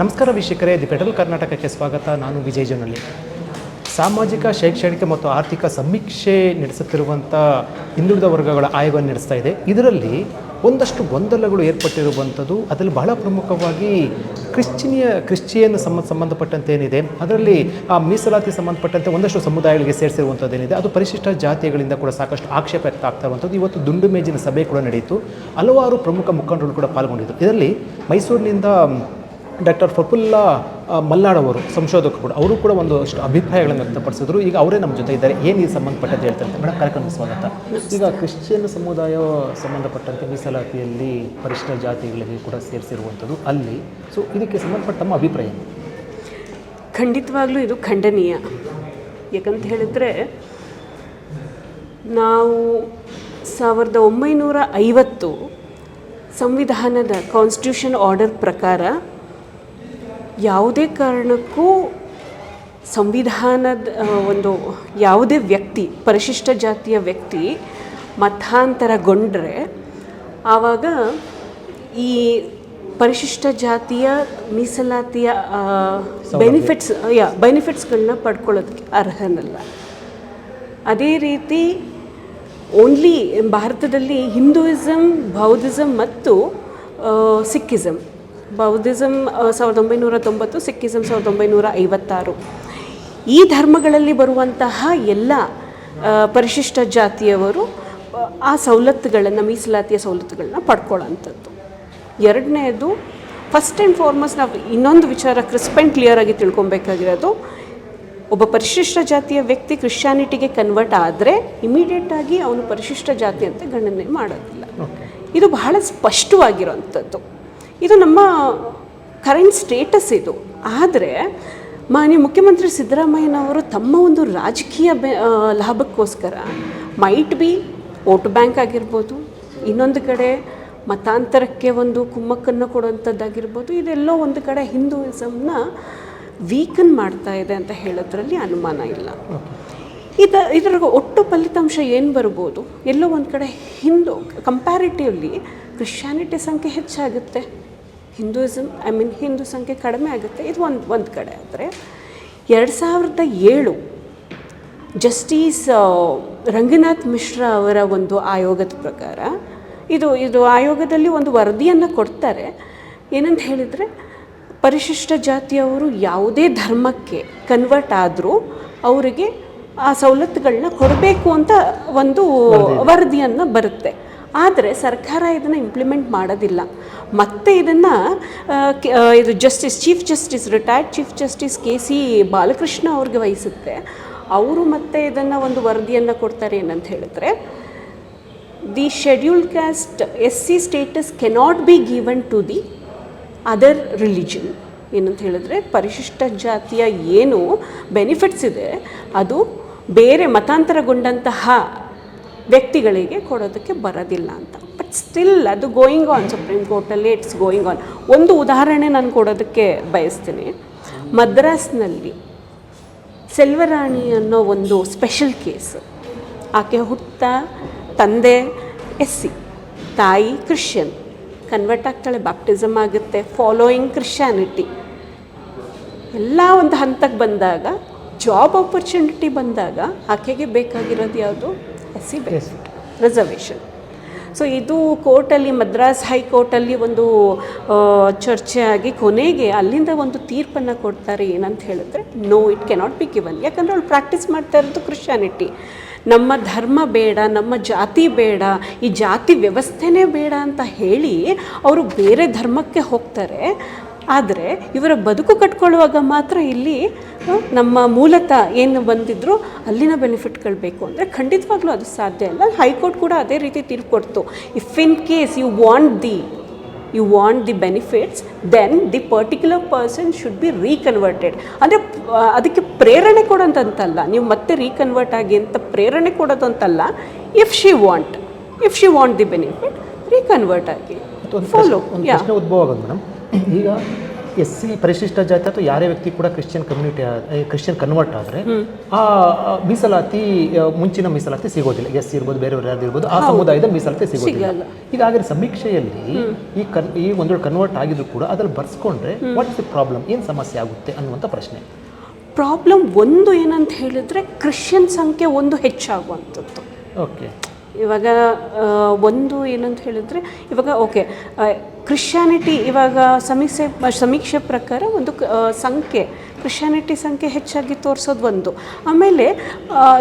ನಮಸ್ಕಾರ ವೀಕ್ಷಕರೇ, the federal ಕರ್ನಾಟಕಕ್ಕೆ ಸ್ವಾಗತ. ನಾನು ವಿಜಯ್ ಜನಲ್ಲಿ ಸಾಮಾಜಿಕ, ಶೈಕ್ಷಣಿಕ ಮತ್ತು ಆರ್ಥಿಕ ಸಮೀಕ್ಷೆ ನಡೆಸುತ್ತಿರುವಂಥ ಹಿಂದುಳಿದ ವರ್ಗಗಳ ಆಯೋಗವನ್ನು ನಡೆಸ್ತಾ ಇದೆ. ಇದರಲ್ಲಿ ಒಂದಷ್ಟು ಗೊಂದಲಗಳು ಏರ್ಪಟ್ಟಿರುವಂಥದ್ದು, ಅದರಲ್ಲಿ ಬಹಳ ಪ್ರಮುಖವಾಗಿ ಕ್ರಿಶ್ಚಿನಿಯ, ಕ್ರಿಶ್ಚಿಯನ್ ಸಂಬಂಧ ಸಂಬಂಧಪಟ್ಟಂತೆ ಏನಿದೆ, ಅದರಲ್ಲಿ ಆ ಮೀಸಲಾತಿ ಸಂಬಂಧಪಟ್ಟಂತೆ ಒಂದಷ್ಟು ಸಮುದಾಯಗಳಿಗೆ ಸೇರಿಸಿರುವಂಥದ್ದು ಏನಿದೆ, ಅದು ಪರಿಶಿಷ್ಟ ಜಾತಿಗಳಿಂದ ಕೂಡ ಸಾಕಷ್ಟು ಆಕ್ಷೇಪ ವ್ಯಕ್ತ ಆಗ್ತಾ ಇರುವಂಥದ್ದು. ಇವತ್ತು ದುಂಡು ಮೇಜಿನ ಸಭೆ ಕೂಡ ನಡೆಯಿತು. ಹಲವಾರು ಪ್ರಮುಖ ಮುಖಂಡರು ಕೂಡ ಪಾಲ್ಗೊಂಡಿದ್ದರು. ಇದರಲ್ಲಿ ಮೈಸೂರಿನಿಂದ ಡಾಕ್ಟರ್ ಪ್ರಫುಲ್ಲ ಮಲ್ಲಾಡ್ ಮಲ್ನಾಡ್ ಅವರು ಸಂಶೋಧಕರು ಕೂಡ ಅವರು ಕೂಡ ಒಂದಷ್ಟು ಅಭಿಪ್ರಾಯಗಳನ್ನು ವ್ಯಕ್ತಪಡಿಸಿದ್ರು. ಈಗ ಅವರೇ ನಮ್ಮ ಜೊತೆ ಇದ್ದಾರೆ. ಏನು ಈ ಸಂಬಂಧಪಟ್ಟಂತೆ ಹೇಳ್ತಾರೆ ಮೇಡಮ್ ಕಾರ್ಯಕ್ರಮಕ್ಕೆ ಸ್ವಾಗತ. ಈಗ ಕ್ರಿಶ್ಚಿಯನ್ ಸಮುದಾಯ ಸಂಬಂಧಪಟ್ಟಂತೆ ಮೀಸಲಾತಿಯಲ್ಲಿ ಪರಿಶಿಷ್ಟ ಜಾತಿಗಳಿಗೆ ಕೂಡ ಸೇರಿಸಿರುವಂಥದ್ದು ಅಲ್ಲಿ. ಸೊ ಇದಕ್ಕೆ ಸಂಬಂಧಪಟ್ಟ ತಮ್ಮ ಅಭಿಪ್ರಾಯ? ಖಂಡಿತವಾಗ್ಲೂ ಇದು ಖಂಡನೀಯ. ಯಾಕಂತ ಹೇಳಿದ್ರೆ ನಾವು ಸಾವಿರದ ಒಂಬೈನೂರ ಐವತ್ತು ಸಂವಿಧಾನದ ಕಾನ್ಸ್ಟಿಟ್ಯೂಷನ್ ಆರ್ಡರ್ ಪ್ರಕಾರ ಯಾವುದೇ ಕಾರಣಕ್ಕೂ ಸಂವಿಧಾನದ ಒಂದು ಯಾವುದೇ ವ್ಯಕ್ತಿ ಪರಿಶಿಷ್ಟ ಜಾತಿಯ ವ್ಯಕ್ತಿ ಮತಾಂತರಗೊಂಡರೆ ಆವಾಗ ಈ ಪರಿಶಿಷ್ಟ ಜಾತಿಯ ಮೀಸಲಾತಿಯ ಬೆನಿಫಿಟ್ಸ್ ಯಾ ಬೆನಿಫಿಟ್ಸ್ಗಳನ್ನ ಪಡ್ಕೊಳ್ಳೋದಕ್ಕೆ ಅರ್ಹನಲ್ಲ. ಅದೇ ರೀತಿ ಓನ್ಲಿ ಭಾರತದಲ್ಲಿ ಹಿಂದೂಯಿಸಮ್ ಬೌದ್ಧಿಸಮ್ ಮತ್ತು ಸಿಕ್ಕಿಸಮ್ ಬೌದ್ಧಿಸಮ್ ಸಾವಿರದ ಒಂಬೈನೂರ ತೊಂಬತ್ತು ಸಿಕ್ಕಿಸಮ್ ಸಾವಿರದ ಒಂಬೈನೂರ ಐವತ್ತಾರು ಈ ಧರ್ಮಗಳಲ್ಲಿ ಬರುವಂತಹ ಎಲ್ಲ ಪರಿಶಿಷ್ಟ ಜಾತಿಯವರು ಆ, ಸವಲತ್ತುಗಳನ್ನು ಮೀಸಲಾತಿಯ ಸವಲತ್ತುಗಳನ್ನ ಪಡ್ಕೊಳ್ಳೋಂಥದ್ದು ಎರಡನೇದು ಫಸ್ಟ್ ಆ್ಯಂಡ್ ಫಾರ್ಮಸ್ಟ್ ನಾವು ಇನ್ನೊಂದು ವಿಚಾರ ಕ್ರಿಸ್ಪ್ ಆ್ಯಂಡ್ ಕ್ಲಿಯರ್ ಆಗಿ ತಿಳ್ಕೊಬೇಕಾಗಿರೋದು ಒಬ್ಬ ಪರಿಶಿಷ್ಟ ಜಾತಿಯ ವ್ಯಕ್ತಿ ಕ್ರಿಶ್ಚಾನಿಟಿಗೆ ಕನ್ವರ್ಟ್ ಆದರೆ ಇಮಿಡಿಯೇಟಾಗಿ ಅವನು ಪರಿಶಿಷ್ಟ ಜಾತಿ ಅಂತ ಗಣನೆ ಮಾಡೋದಿಲ್ಲ. ಇದು ಬಹಳ ಸ್ಪಷ್ಟವಾಗಿರೋಂಥದ್ದು ಇದು ನಮ್ಮ ಕರೆಂಟ್ ಸ್ಟೇಟಸ್ ಇದು. ಆದರೆ, ಮಾನ್ಯ ಮುಖ್ಯಮಂತ್ರಿ ಸಿದ್ದರಾಮಯ್ಯನವರು ತಮ್ಮ ಒಂದು ರಾಜಕೀಯ ಬೆ ಲಾಭಕ್ಕೋಸ್ಕರ ಮೈಟ್ ಬಿ ವೋಟ್ ಬ್ಯಾಂಕ್ ಆಗಿರ್ಬೋದು, ಇನ್ನೊಂದು ಕಡೆ ಮತಾಂತರಕ್ಕೆ ಒಂದು ಕುಮ್ಮಕ್ಕನ್ನು ಕೊಡುವಂಥದ್ದಾಗಿರ್ಬೋದು, ಇದೆಲ್ಲೋ ಒಂದು ಕಡೆ ಹಿಂದೂಯಿಸಮ್ನ ವೀಕನ್ ಮಾಡ್ತಾ ಇದೆ ಅಂತ ಹೇಳೋದ್ರಲ್ಲಿ ಅನುಮಾನ ಇಲ್ಲ. ಇದ, ಇದರ ಒಟ್ಟು ಫಲಿತಾಂಶ ಏನು ಬರ್ಬೋದು? ಎಲ್ಲೋ ಒಂದು ಕಡೆ ಹಿಂದೂ ಕಂಪ್ಯಾರಿಟಿವ್ಲಿ ಕ್ರಿಶ್ಚಿಯಾನಿಟಿ ಸಂಖ್ಯೆ ಹೆಚ್ಚಾಗುತ್ತೆ. ಹಿಂದೂಯಿಸಮ್ ಐ ಮೀನ್ ಹಿಂದೂ ಸಂಖ್ಯೆ ಕಡಿಮೆ ಆಗುತ್ತೆ. ಇದು ಒಂದು ಒಂದು ಕಡೆ ಆದರೆ ಎರಡು ಸಾವಿರದ ಏಳು ಜಸ್ಟಿಸ್ ರಂಗನಾಥ್ ಮಿಶ್ರಾ ಅವರ ಒಂದು ಆಯೋಗದ ಪ್ರಕಾರ ಇದು ಇದು ಆಯೋಗದಲ್ಲಿ ಒಂದು ವರದಿಯನ್ನು ಕೊಡ್ತಾರೆ. ಏನಂತ ಹೇಳಿದರೆ ಪರಿಶಿಷ್ಟ ಜಾತಿಯವರು ಯಾವುದೇ ಧರ್ಮಕ್ಕೆ ಕನ್ವರ್ಟ್ ಆದರೂ ಅವರಿಗೆ ಆ ಸವಲತ್ತುಗಳನ್ನ ಕೊಡಬೇಕು ಅಂತ ಒಂದು ವರದಿಯನ್ನು. ಬರುತ್ತೆ. ಆದರೆ ಸರ್ಕಾರ ಇದನ್ನು ಇಂಪ್ಲಿಮೆಂಟ್ ಮಾಡೋದಿಲ್ಲ. ಮತ್ತೆ ಇದನ್ನು ಇದು justice chief justice retired chief justice K C Balakrishna ಅವ್ರಿಗೆ ವಹಿಸುತ್ತೆ. ಅವರು ಮತ್ತೆ ಇದನ್ನು ಒಂದು ವರದಿಯನ್ನು ಕೊಡ್ತಾರೆ ಏನಂತ ಹೇಳಿದ್ರೆ the scheduled caste S C status cannot be given to the other religion ಏನಂತ ಹೇಳಿದ್ರೆ, ಪರಿಶಿಷ್ಟ ಜಾತಿಯ ಏನು ಬೆನಿಫಿಟ್ಸ್ ಇದೆ, ಅದು ಬೇರೆ ಮತಾಂತರಗೊಂಡಂತಹ ವ್ಯಕ್ತಿಗಳಿಗೆ ಕೊಡೋದಕ್ಕೆ ಬರೋದಿಲ್ಲ ಅಂತ. ಬಟ್ ಸ್ಟಿಲ್ ಅದು ಗೋಯಿಂಗ್ ಆನ್ ಸುಪ್ರೀಂ ಕೋರ್ಟಲ್ಲಿ ಇಟ್ಸ್ ಗೋಯಿಂಗ್ ಆನ್ ಒಂದು ಉದಾಹರಣೆ ನಾನು ಕೊಡೋದಕ್ಕೆ ಬಯಸ್ತೀನಿ. ಮದ್ರಾಸ್ನಲ್ಲಿ ಸೆಲ್ವರಾಣಿ ಅನ್ನೋ ಒಂದು ಸ್ಪೆಷಲ್ ಕೇಸ್ ಆಕೆ ಹುಟ್ಟ ತಂದೆ ಎಸ್ ಸಿ ತಾಯಿ ಕ್ರಿಶ್ಚಿಯನ್. ಕನ್ವರ್ಟ್ ಆಗ್ತಾಳೆ ಬ್ಯಾಪ್ಟಿಸಮ್ ಆಗುತ್ತೆ ಫಾಲೋಯಿಂಗ್ ಕ್ರಿಶ್ಚಾನಿಟಿ ಎಲ್ಲ ಒಂದು ಹಂತಕ್ಕೆ ಬಂದಾಗ ಜಾಬ್ ಆಪರ್ಚುನಿಟಿ ಬಂದಾಗ ಆಕೆಗೆ ಬೇಕಾಗಿರೋದು ಯಾವುದು? S C base reservation so ಇದು ಕೋರ್ಟಲ್ಲಿ ಮದ್ರಾಸ್ ಹೈಕೋರ್ಟಲ್ಲಿ ಒಂದು ಚರ್ಚೆಯಾಗಿ ಚರ್ಚೆ ಆಗಿ ಕೊನೆಗೆ ಅಲ್ಲಿಂದ ಒಂದು ತೀರ್ಪನ್ನು ಕೊಡ್ತಾರೆ ಏನಂತ ಹೇಳಿದ್ರೆ no it cannot be given ಯಾಕಂದರೆ ಅವ್ಳು ಪ್ರಾಕ್ಟೀಸ್ ಮಾಡ್ತಾ ಇರೋದು ಕ್ರಿಶ್ಚಾನಿಟಿ ನಮ್ಮ ಧರ್ಮ ಬೇಡ ನಮ್ಮ ಜಾತಿ ಬೇಡ ಈ ಜಾತಿ ವ್ಯವಸ್ಥೆನೇ ಬೇಡ ಅಂತ ಹೇಳಿ ಅವರು ಬೇರೆ ಧರ್ಮಕ್ಕೆ ಹೋಗ್ತಾರೆ. ಆದರೆ ಇವರ ಬದುಕು ಕಟ್ಕೊಳ್ಳುವಾಗ ಮಾತ್ರ ಇಲ್ಲಿ ನಮ್ಮ ಮೂಲತಃ ಏನು ಬಂದಿದ್ರು ಅಲ್ಲಿನ ಬೆನಿಫಿಟ್ಗಳು ಬೇಕು ಅಂದರೆ ಖಂಡಿತವಾಗ್ಲೂ ಅದು ಸಾಧ್ಯ ಇಲ್ಲ. ಹೈಕೋರ್ಟ್ ಕೂಡ ಅದೇ ರೀತಿ ತೀರ್ಪು ಕೊಡ್ತು. If in case you want the you want the benefits then the particular person should be reconverted ಅಂದರೆ ಅದಕ್ಕೆ ಪ್ರೇರಣೆ ಕೊಡೋಂತಲ್ಲ ನೀವು ಮತ್ತೆ ರೀಕನ್ವರ್ಟ್ ಆಗಿ ಅಂತ ಪ್ರೇರಣೆ ಕೊಡೋದು ಅಂತಲ್ಲ if she want if she want the benefit reconvert ಆಗಿ ಫಾಲೋ ಉದ್ಭವ ಆಗೋದು ಮೇಡಮ್ ಈಗ ಎಸ್ ಸಿ ಪರಿಶಿಷ್ಟ ಜಾತಿ ಅಥವಾ ಯಾರೇ ವ್ಯಕ್ತಿ ಕೂಡ ಕ್ರಿಶ್ಚಿಯನ್ ಕಮ್ಯುನಿಟಿ ಕ್ರಿಶ್ಚಿಯನ್ ಕನ್ವರ್ಟ್ ಆದರೆ ಆ ಮೀಸಲಾತಿ ಮುಂಚಿನ ಮೀಸಲಾತಿ ಸಿಗೋದಿಲ್ಲ. ಎಸ್ ಸಿ ಇರ್ಬೋದು ಬೇರೆಯವರು ಯಾರು ಇರ್ಬೋದು ಆ ಸಮುದಾಯದ ಮೀಸಲಾತಿ ಸಿಗೋದಿಲ್ಲ. ಈಗಾಗಲೇ ಸಮೀಕ್ಷೆಯಲ್ಲಿ ಈ ಕನ್ ಈ ಒಂದು ಕನ್ವರ್ಟ್ ಆಗಿದ್ರು ಕೂಡ ಅದ್ರಲ್ಲಿ ಬರ್ಸ್ಕೊಂಡ್ರೆ ವಾಟ್ ಇಸ್ ದಿ ಪ್ರಾಬ್ಲಮ್ ಏನು ಸಮಸ್ಯೆ ಆಗುತ್ತೆ ಅನ್ನುವಂಥ ಪ್ರಶ್ನೆ. ಪ್ರಾಬ್ಲಮ್ ಒಂದು ಏನಂತ ಹೇಳಿದ್ರೆ ಕ್ರಿಶ್ಚಿಯನ್ ಸಂಖ್ಯೆ ಒಂದು ಹೆಚ್ಚಾಗುವಂಥದ್ದು. ಓಕೆ ಇವಾಗ ಒಂದು ಏನಂತ ಹೇಳಿದ್ರೆ ಇವಾಗ ಓಕೆ ಕ್ರಿಶ್ಚಾನಿಟಿ ಇವಾಗ ಸಮೀಕ್ಷೆ ಸಮೀಕ್ಷೆ ಪ್ರಕಾರ ಒಂದು ಸಂಖ್ಯೆ ಕ್ರಿಶ್ಚಾನಿಟಿ ಸಂಖ್ಯೆ ಹೆಚ್ಚಾಗಿ ತೋರಿಸೋದು ಒಂದು. ಆಮೇಲೆ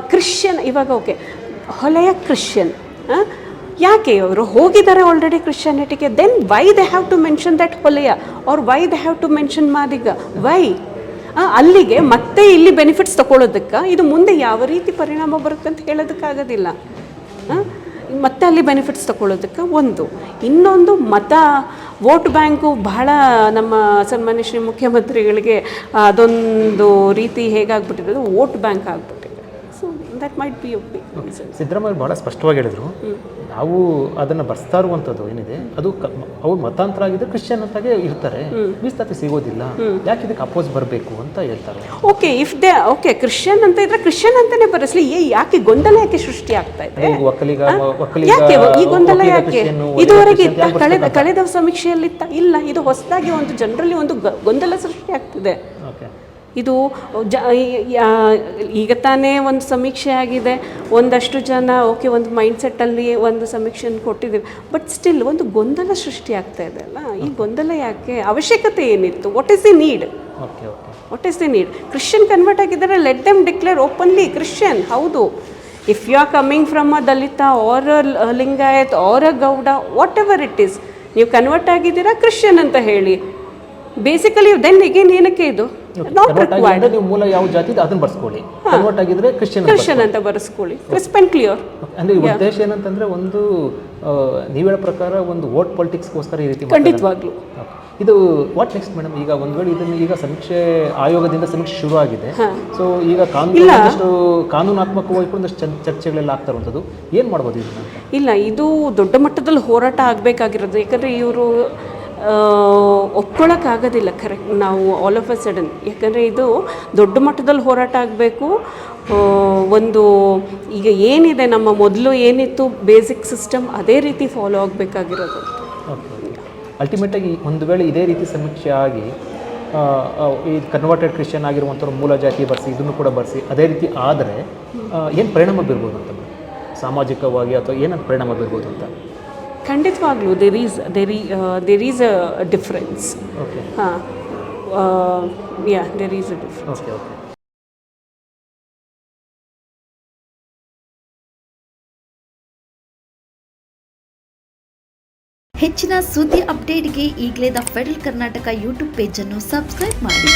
ಕ್ರಿಶ್ಚಿಯನ್ ಇವಾಗ ಓಕೆ ಹೊಲೆಯ ಕ್ರಿಶ್ಚಿಯನ್ ಯಾಕೆ ಅವರು ಹೋಗಿದ್ದಾರೆ already ಕ್ರಿಶ್ಚಾನಿಟಿಗೆ then why they have to mention that Holeya are why they have to mention Madiga? Why ಅಲ್ಲಿಗೆ ಮತ್ತೆ ಇಲ್ಲಿ ಬೆನಿಫಿಟ್ಸ್ ತಗೊಳ್ಳೋದಕ್ಕೆ ಇದು ಮುಂದೆ ಯಾವ ರೀತಿ ಪರಿಣಾಮ ಬರುತ್ತೆ ಅಂತ ಹೇಳೋದಕ್ಕಾಗೋದಿಲ್ಲ. ಆ, ಮತ್ತೆ ಅಲ್ಲಿ ಬೆನಿಫಿಟ್ಸ್ ತಗೊಳ್ಳೋದಕ್ಕೆ ಒಂದು. ಇನ್ನೊಂದು ಮತ ವೋಟ್ ಬ್ಯಾಂಕು ಬಹಳ ನಮ್ಮ ಸನ್ಮಾನ್ಯ ಶ್ರೀ ಮುಖ್ಯಮಂತ್ರಿಗಳಿಗೆ ಅದೊಂದು ರೀತಿ ಹೇಗಾಗ್ಬಿಟ್ಟಿರೋದು ವೋಟ್ ಬ್ಯಾಂಕ್ ಆಗ್ಬಿಟ್ಟಿದೆ. ದಟ್ ಮೈಟ್ ಬಿ ಸಿದ್ದರಾಮಯ್ಯ ಬಹಳ ಸ್ಪಷ್ಟವಾಗಿ ಹೇಳಿದ್ರು ನಾವು ಅದನ್ನು ಬರ್ಸ್ತಾ ಇರುವಂಥದ್ದು ಏನಿದೆ ಅದು ಅವ್ರು ಮತಾಂತರ ಆಗಿದ್ರೆ ಕ್ರಿಶ್ಚಿಯನ್ ಅಂತಾಗೆ ಇರ್ತಾರೆ ಮೀಸಲಾತಿ ಸಿಗೋದಿಲ್ಲ ಯಾಕೆ ಇದಕ್ಕೆ ಅಪೋಸ್ ಬರಬೇಕು ಅಂತ ಹೇಳ್ತಾರೆ. Okay if they okay Christian ಅಂತ ಇದ್ರೆ ಕ್ರಿಶ್ಚಿಯನ್ ಅಂತಾನೆ ಬರೆಸ್ಲಿ ಏ ಯಾಕೆ ಗೊಂದಲ ಯಾಕೆ ಸೃಷ್ಟಿ ಆಗ್ತಾ ಇದೆ? ಈಗ ಒಕ್ಕಲಿಗ ಒಕ್ಕಲಿಗ ಯಾಕೆ ಈ ಗೊಂದಲ ಯಾಕೆ? ಇದುವರೆಗೆ ಕಳೆದ ಕಳೆದ ಸಮೀಕ್ಷೆಯಲ್ಲಿ ಇಲ್ಲ ಇದು ಹೊಸದಾಗಿ ಒಂದು ಜನರಲ್ಲಿ ಒಂದು ಗೊಂದಲ ಸೃಷ್ಟಿ ಆಗ್ತಿದೆ. ಇದು ಜ ಈಗ ತಾನೇ ಒಂದು ಸಮೀಕ್ಷೆ ಆಗಿದೆ. ಒಂದಷ್ಟು ಜನ ಓಕೆ ಒಂದು ಮೈಂಡ್ಸೆಟ್ಟಲ್ಲಿ ಒಂದು ಸಮೀಕ್ಷೆಯನ್ನು ಕೊಟ್ಟಿದ್ದೀವಿ. ಬಟ್ ಸ್ಟಿಲ್ ಒಂದು ಗೊಂದಲ ಸೃಷ್ಟಿ ಆಗ್ತಾ ಇದೆ ಅಲ್ಲ? ಈ ಗೊಂದಲ ಯಾಕೆ? ಅವಶ್ಯಕತೆ ಏನಿತ್ತು? What is the need okay okay what is the need Christian convert ಆಗಿದ್ದಾರೆ let them declare openly Christian ಹೌದು. If you are coming from a Dalit or a Lingayat or a Gowda whatever it is ನೀವು convert ಆಗಿದ್ದೀರಾ? Christian ಅಂತ ಹೇಳಿ. Basically then again ಏನಕ್ಕೆ ಇದು? Not ಆಗಿ ನೀವು ಮೂಲ ಯಾವ ಜಾತಿ ಅದನ್ನ ಬರ್ಸ್ಕೊಳ್ಳಿ. ಕನ್ವರ್ಟ್ ಆಗಿದ್ರೆ ಕ್ರಿಶ್ಚಿಯನ್ ಕ್ರಿಶ್ಚಿಯನ್ ಅಂತ ಬರ್ಸ್ಕೊಳ್ಳಿ. ಕ್ರಿಸ್ಪ್ ಕ್ಲಿಯರ್ ಅಂದ್ರೆ ಉದ್ದೇಶ ಏನಂತಂದ್ರೆ ಒಂದು ನೀವು ಹೇಳೋ ಪ್ರಕಾರ ಒಂದು ವೋಟ್ ಪೊಲಿಟಿಕ್ಸ್ಗೋಸ್ಕರ ಈ ರೀತಿ. ಖಂಡಿತವಾಗ್ಲೂ. ಇದು ವಾಟ್ ನೆಕ್ಸ್ಟ್ ಮೇಡಮ್ ಈಗ ಒಂದ್ ವೇಳೆ ಇದನ್ನ ಈಗ ಸಮೀಕ್ಷೆ ಆಯೋಗದಿಂದ ಸಮೀಕ್ಷೆ ಶುರು ಆಗಿದೆ ಸೊ ಈಗ ಕಾನೂನು ಕಾನೂನಾತ್ಮಕವಾಗಿ ಕೂಡ ಒಂದಷ್ಟು ಚರ್ಚೆಗಳೆಲ್ಲ ಆಗ್ತಾ ಇರುವಂಥದ್ದು. ಏನ್ ಮಾಡ್ಬೋದು ಇಲ್ಲ ಇದು ದೊಡ್ಡ ಮಟ್ಟದಲ್ಲಿ ಹೋರಾಟ ಆಗಬೇಕಾಗಿರೋದು. ಯಾಕಂದ್ರೆ ಇವರು ಒಪ್ಕೊಳ್ಳೋಕ್ಕಾಗೋದಿಲ್ಲ ಕರೆಕ್ಟ್ ನಾವು ಆಲ್ ಆಫ್ ಅ ಸಡನ್ ಯಾಕಂದರೆ ಇದು ದೊಡ್ಡ ಮಟ್ಟದಲ್ಲಿ ಹೋರಾಟ ಆಗಬೇಕು. ಒಂದು ಈಗ ಏನಿದೆ, ನಮ್ಮ ಮೊದಲು ಏನಿತ್ತು ಬೇಸಿಕ್ ಸಿಸ್ಟಮ್ ಅದೇ ರೀತಿ ಫಾಲೋ ಆಗಬೇಕಾಗಿರೋದು. ಅಲ್ಟಿಮೇಟಾಗಿ ಒಂದು ವೇಳೆ ಇದೇ ರೀತಿ ಸಮೀಕ್ಷೆ ಆಗಿ ಈ ಕನ್ವರ್ಟೆಡ್ ಕ್ರಿಶ್ಚಿಯನ್ ಆಗಿರುವಂಥವ್ರು ಮೂಲ ಜಾತಿ ಬರೆಸಿ, ಇದನ್ನು ಕೂಡ ಬರೆಸಿ, ಅದೇ ರೀತಿ ಆದರೆ ಏನು ಪರಿಣಾಮ ಬೀರ್ಬೋದು ಅಂತ? ಸಾಮಾಜಿಕವಾಗಿ ಅಥವಾ ಏನಂತ ಪರಿಣಾಮ ಬೀರ್ಬೋದು ಅಂತ? ಖಂಡಿತವಾಗ್ಲೂ ದೇರ್ ಈಸ್ ದೇರ್ ಈ ದೇರ್ ಈಸ್ ಅ ಡಿಫ್ರೆನ್ಸ್ ಹಾಂ. Yeah there is a difference ಹೆಚ್ಚಿನ ಸುದ್ದಿ ಅಪ್ಡೇಟ್ಗೆ ಈಗಲೇ ದ ಫೆಡರಲ್ ಕರ್ನಾಟಕ ಯೂಟ್ಯೂಬ್ ಪೇಜನ್ನು ಸಬ್ಸ್ಕ್ರೈಬ್ ಮಾಡಿ.